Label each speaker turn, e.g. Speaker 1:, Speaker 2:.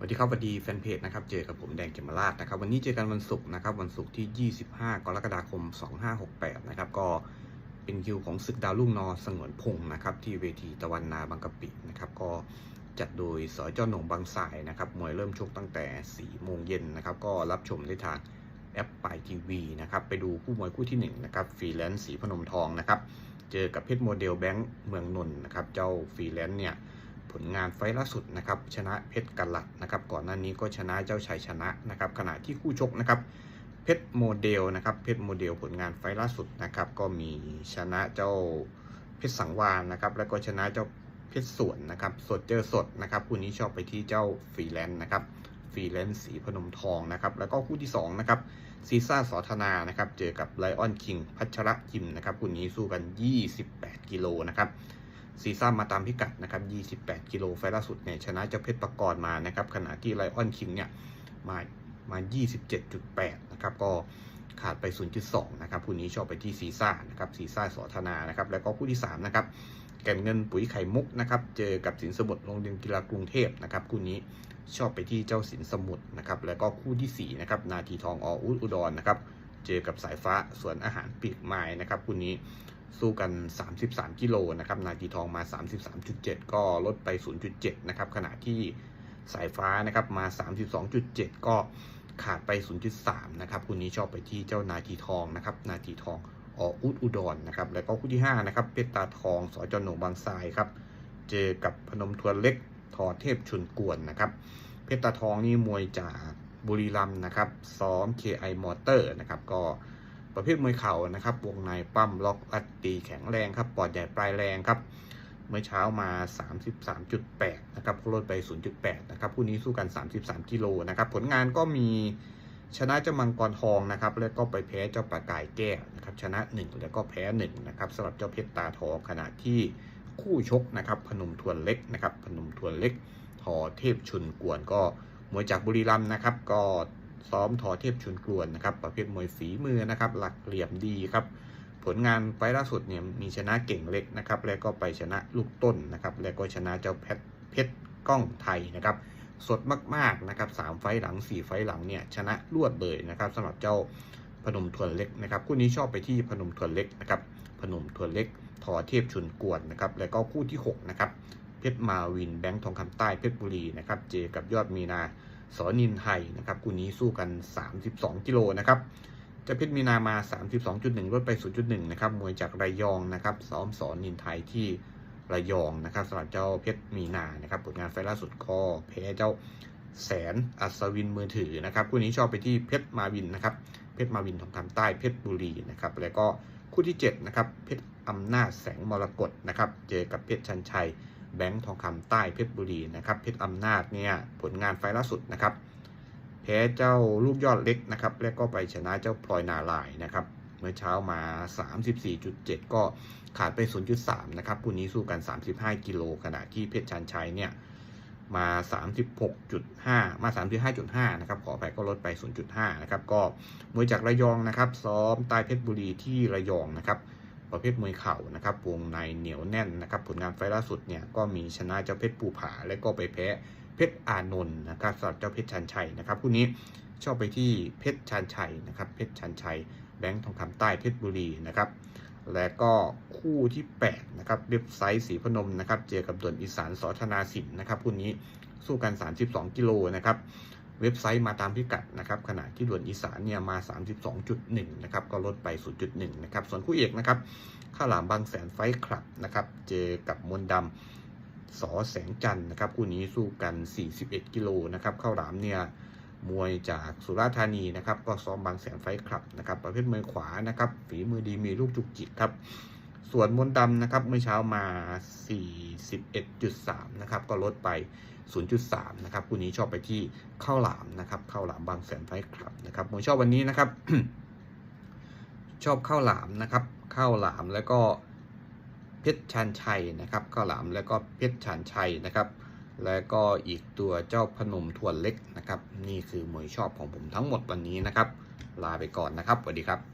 Speaker 1: สวัสดีครับสวัสดีแฟนเพจนะครับ เจอกับผมแดงเกมราชนะครับ วันนี้เจอกันวันศุกร์นะครับ วันศุกร์ที่ 25 กรกฎาคม 2568 นะครับ ก็เป็นคิวของศึกดาวรุ่งนอสงวนพงศ์นะครับ ที่เวทีตะวันนาบางกะปินะครับ ก็จัดโดยสจหนงบางสายนะครับ มวยเริ่มชกตั้งแต่ 4 โมงเย็นนะครับ ก็รับชมได้ทางแอปปายทีวีนะครับ ไปดูคู่มวยคู่ที่ 1 นะครับ ฟรีแลนซ์สีพนมทองนะครับ เจอกับเพชรโมเดลแบงค์เมืองนนท์นะครับ เจ้าฟรีแลนซ์เนี่ย ผลงานไฟล์ล่าสุดนะครับชนะเพชรกัลลัดนะครับก่อนหน้านี้ก็ชนะเจ้าชัยชนะนะครับขณะที่คู่ชกนะครับเพชรโมเดลนะครับเพชรโมเดลผลงานไฟล์ล่าสุดนะครับก็มีชนะเจ้าเพชรสังวานนะครับแล้วก็ชนะเจ้าเพชรสวนนะครับสดเจอสดนะครับคู่นี้ชอบไปที่เจ้าฟรีแลนซ์นะครับฟรีแลนซ์สีพนมทองนะครับแล้วก็คู่ที่สองนะครับซีซ่าสอธนานะครับเจอกับไลออนคิงพัชระยิมนะครับคู่นี้สู้กัน 28 กิโลนะครับ ซีซ่ามาตามพิกัดนะครับ 28 กิโลไฟล์ล่าสุดเนี่ยชนะเจ้าเพชรประกรณ์มานะครับ ขณะที่ไลออนคิงเนี่ยมามา 27.8 นะครับ ก็ขาดไป 0.2 นะครับคู่นี้ชอบไปที่ซีซ่านะครับซีซ่าสอธนานะครับ แล้วก็คู่ที่ 3 นะครับ แก่นเงินปุ๋ยไข่มุกนะครับ เจอกับสินสมุทรโรงเรียนกีฬากรุงเทพนะครับคู่นี้ชอบไปที่เจ้าสินสมุทรนะครับ แล้วก็คู่ที่4นะครับนาทีทองออุดอุดรนะครับ เจอกับสายฟ้าสวนอาหารปีกไม้นะครับคู่นี้ สู้กัน 33 กิโลนะครับ นาทีทองมา 33.7 ก็ลดไป 0.7 นะครับ ขณะที่สายฟ้านะครับมา 32.7 ก็ขาดไป 0.3 นะครับคู่นี้ชอบไปที่เจ้านาทีทองนะครับ นาทีทองออุดอุดรนะครับ แล้วก็คู่ที่ 5 นะครับ เพชรตาทอง สจหนงบางทรายครับ เจอกับพนมทวนเล็ก ทอเทพชุนกวนนะครับ เพชรตาทองนี่มวยจากบุรีรัมย์นะครับ ซ้อม KI Motor นะครับ ก็ ประเภทมวยเข่านะครับ วงในปั้มล็อกอัดตีแข็งแรงครับ ปอดใหญ่ปลายแรงครับ เมื่อเช้ามา 33.8 นะครับลดไป 0.8 นะครับคู่นี้สู้กัน 33 กิโลนะครับ ผลงานก็มีชนะเจ้ามังกรทองนะครับ แล้วก็ไปแพ้เจ้าปลากายแก้วนะครับ ชนะ 1 แล้วก็แพ้ 1 นะครับสำหรับเจ้าเพชรตาทองขณะที่คู่ชกนะครับ พนมทวนเล็กนะครับ พนมทวนเล็กทอเทพชุนกวนก็มวยจากบุรีรัมย์นะครับ ก็ ซ้อมทอเทพชุนกลวนนะครับ ประเภทมวยฝีมือนะครับ หลักเหลี่ยมดีครับ ผลงานไฟล์ล่าสุดเนี่ยมีชนะเก่งเล็กนะครับ แล้วก็ไปชนะลูกต้นนะครับ แล้วก็ชนะเจ้าเพชรเพชรก้องไทยนะครับ สดมากๆนะครับสามไฟล์หลังสี่ไฟล์หลังเนี่ยชนะรวดเลยนะครับสำหรับเจ้าพนมทวนเล็กนะครับคู่นี้ชอบไปที่พนมทวนเล็กนะครับพนมทวนเล็กทอเทพชุนกวนนะครับแล้วก็คู่ที่หกนะครับเพชรมาวินแบงค์ทองคำใต้เพชรบุรีนะครับเจกับยอดมีนา สอนินไทยนะครับคู่นี้สู้กัน 32 กิโลนะครับเจะเพชรมีนามา 32.1 ลดไป 0.1 นะครับ มวยจากระยองนะครับ ซ้อมสอนินไทยที่ระยองนะครับสำหรับเจ้าเพชรมีนา นะครับ ผลงานไฟล์ล่าสุดก็แพ้เจ้าแสนอัศวินมือถือนะครับ คู่นี้ชอบไปที่เพชรมาวินนะครับ เพชรมาวินทองคำใต้ เพชรบุรีนะครับ แล้วก็คู่ที่7นะครับ เพชรอำนาจแสงมรกตนะครับ เจอกับเพชรชันชัย แบงค์ทองคำใต้เพชรบุรีนะครับเพชรอำนาจเนี่ยผลงานไฟล์ล่าสุดนะครับแพ้เจ้าลูกยอดเล็กนะครับแล้วก็ไปชนะเจ้าพลอยนาลายนะครับเมื่อเช้ามา 34.7 ก็ขาดไป 0.3 นะครับคู่นี้สู้กัน 35 กิโลขณะที่เพชรชันชัยเนี่ยมา 36.5 มา 35.5 นะครับ ขออภัยก็ลดไป 0.5 นะครับ ก็มวยจากระยองนะครับ ซ้อมใต้เพชรบุรีที่ระยองนะครับ ประเภทมวยเข่านะครับวงในเหนียวแน่นนะครับผลงานไฟล์ล่าสุดเนี่ยก็มีชนะเจ้าเพชรภูผา และก็ไปแพ้เพชรอานนท์นะครับสำหรับเจ้าเพชรชันชัยนะครับคู่นี้ชอบไปที่เพชรชันชัยนะครับเพชรชันชัยแบงค์ทองคำใต้เพชรบุรีนะครับและก็คู่ที่8นะครับเว็บไซต์สีพนมนะครับเจอกับด่วนอีสานสอธนาสินนะครับคู่นี้สู้กัน 32 กิโลนะครับ เว็บไซต์มาตามพิกัดนะครับขณะที่ด่วนอีสานเนี่ยมา 32.1 นะครับก็ลดไป 0.1 นะครับ ส่วนคู่เอกนะครับข้าวหลามบางแสนไฟคลับนะครับเจอกับมนต์ดำสอแสงจันนะครับคู่นี้สู้กัน 41 กิโลนะครับข้าวหลามเนี่ยมวยจากสุราษฎร์ธานีนะครับก็ซ้อมบางแสนไฟคลับนะครับประเภทมือขวานะครับฝีมือดีมีลูกจุกจิกครับส่วนมนต์ดำนะครับเมื่อเช้ามา 41.3 นะครับก็ลดไป 0.3 นะครับคู่นี้ชอบไปที่ข้าวหลามนะครับข้าวหลามบางแสนไฟคลับนะครับผมชอบวันนี้นะครับ ชอบข้าวหลามนะครับข้าวหลามแล้วก็เพชรชันชัยนะครับข้าวหลามแล้วก็เพชรชันชัยนะครับ แล้วก็อีกตัวเจ้าพนมทวนเล็กนะครับ นี่คือมวยชอบของผมทั้งหมดวันนี้นะครับ ลาไปก่อนนะครับสวัสดีครับ